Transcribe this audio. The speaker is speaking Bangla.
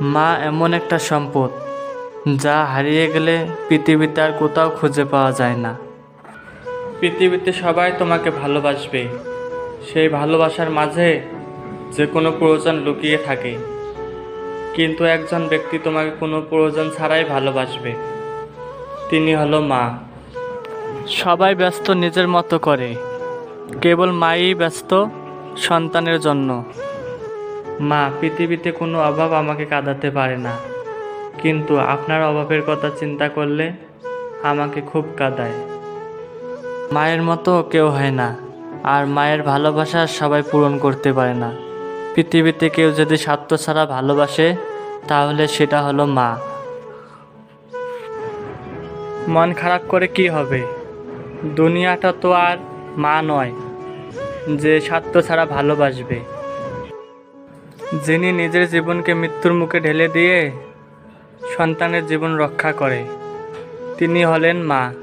মা এমন একটা সম্পদ যা হারিয়ে গেলে পৃথিবীতে আর কোথাও খুঁজে পাওয়া যায় না। পৃথিবীতে সবাই তোমাকে ভালোবাসবে। সেই ভালোবাসার মাঝে যে কোনো প্রয়োজন লুকিয়ে থাকে। কিন্তু একজন ব্যক্তি তোমাকে কোনো প্রয়োজন ছাড়াই ভালোবাসবে। তিনি হলো মা। সবাই ব্যস্ত নিজের মতো করে। কেবল মাই ব্যস্ত সন্তানের জন্য। মা, পৃথিবীতে কোনো অভাব আমাকে কাঁদাতে পারে না। কিন্তু আপনার অভাবের কথা চিন্তা করলে আমাকে খুব কাঁদায়। মায়ের মতো কেউ হয় না, আর মায়ের ভালোবাসা সবাই পূরণ করতে পারে না। পৃথিবীতে কেউ যদি স্বার্থ ছাড়া ভালোবাসে, তাহলে সেটা হলো মা। মন খারাপ করে কি হবে? দুনিয়াটা তো আর মা নয়, যে স্বার্থ ছাড়া ভালোবাসবে। যিনি নিজের জীবনকে মৃত্যুর মুখে ঢেলে দিয়ে সন্তানের জীবন রক্ষা করে তিনি হলেন মা।